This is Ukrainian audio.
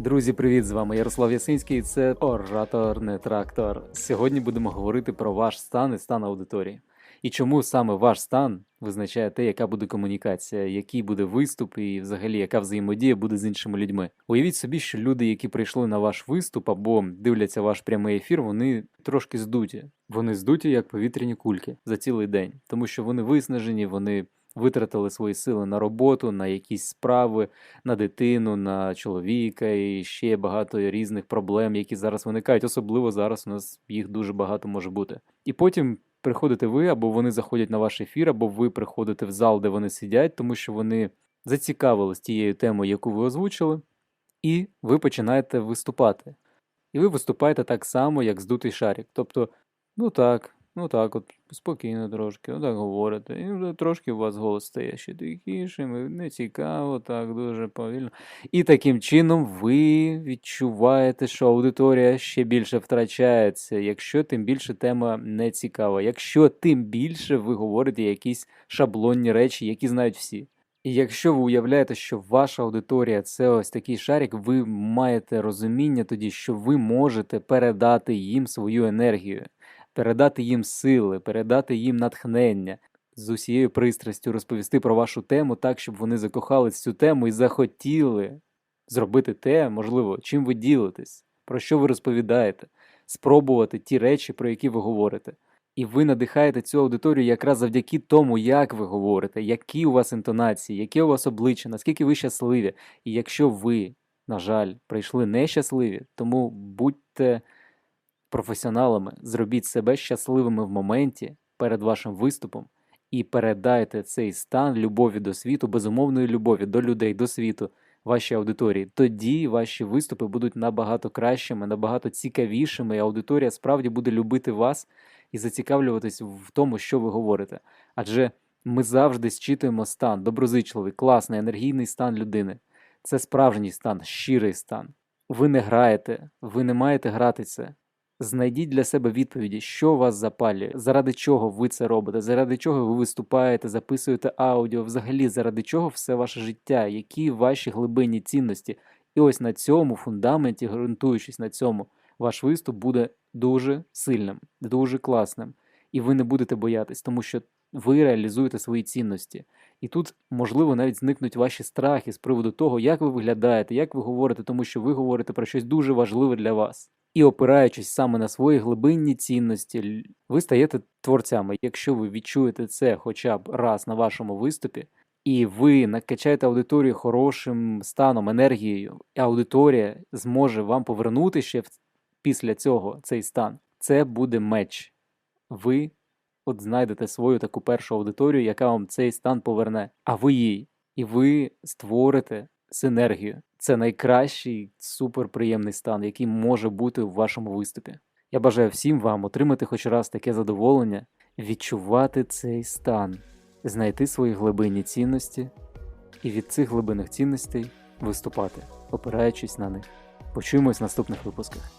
Друзі, привіт! З вами Ярослав Ясинський. Це оратор, не трактор. Сьогодні будемо говорити про ваш стан і стан аудиторії. І чому саме ваш стан визначає те, яка буде комунікація, який буде виступ і взагалі яка взаємодія буде з іншими людьми. Уявіть собі, що люди, які прийшли на ваш виступ або дивляться ваш прямий ефір, вони трошки здуті. Вони здуті як повітряні кульки за цілий день, тому що вони виснажені, вони витратили свої сили на роботу, на якісь справи, на дитину, на чоловіка і ще багато різних проблем, які зараз виникають. Особливо зараз у нас їх дуже багато може бути. І потім приходите ви, або вони заходять на ваш ефір, або ви приходите в зал, де вони сидять, тому що вони зацікавились тією темою, яку ви озвучили, і ви починаєте виступати. І ви виступаєте так само, як здутий шарик. Тобто, ну так, ну так, от спокійно трошки, отак говорите. І вже трошки у вас голос стає ще тихішим, не цікаво, так дуже повільно. І таким чином ви відчуваєте, що аудиторія ще більше втрачається, якщо тим більше тема не цікава, якщо тим більше ви говорите якісь шаблонні речі, які знають всі. І якщо ви уявляєте, що ваша аудиторія це ось такий шарик, ви маєте розуміння тоді, що ви можете передати їм свою енергію, передати їм сили, передати їм натхнення, з усією пристрастю розповісти про вашу тему так, щоб вони закохались цю тему і захотіли зробити те, можливо, чим ви ділитесь, про що ви розповідаєте, спробувати ті речі, про які ви говорите. І ви надихаєте цю аудиторію якраз завдяки тому, як ви говорите, які у вас інтонації, яке у вас обличчя, наскільки ви щасливі. І якщо ви, на жаль, прийшли нещасливі, тому будьте професіоналами, зробіть себе щасливими в моменті перед вашим виступом і передайте цей стан любові до світу, безумовної любові до людей, до світу, вашій аудиторії. Тоді ваші виступи будуть набагато кращими, набагато цікавішими, і аудиторія справді буде любити вас і зацікавлюватись в тому, що ви говорите. Адже ми завжди зчитуємо стан, доброзичливий, класний, енергійний стан людини. Це справжній стан, щирий стан. Ви не граєте, ви не маєте грати це. Знайдіть для себе відповіді, що вас запалює, заради чого ви це робите, заради чого ви виступаєте, записуєте аудіо, взагалі заради чого все ваше життя, які ваші глибинні цінності. І ось на цьому фундаменті, ґрунтуючись на цьому, ваш виступ буде дуже сильним, дуже класним. І ви не будете боятись, тому що ви реалізуєте свої цінності. І тут, можливо, навіть зникнуть ваші страхи з приводу того, як ви виглядаєте, як ви говорите, тому що ви говорите про щось дуже важливе для вас. І опираючись саме на свої глибинні цінності, ви стаєте творцями. Якщо ви відчуєте це хоча б раз на вашому виступі, і ви накачаєте аудиторію хорошим станом, енергією, і аудиторія зможе вам повернути ще після цього цей стан, це буде меч. Ви от знайдете свою таку першу аудиторію, яка вам цей стан поверне, а ви їй. І ви створите синергію. Це найкращий суперприємний стан, який може бути в вашому виступі. Я бажаю всім вам отримати хоч раз таке задоволення, відчувати цей стан, знайти свої глибинні цінності і від цих глибинних цінностей виступати, опираючись на них. Почуємось в наступних випусках.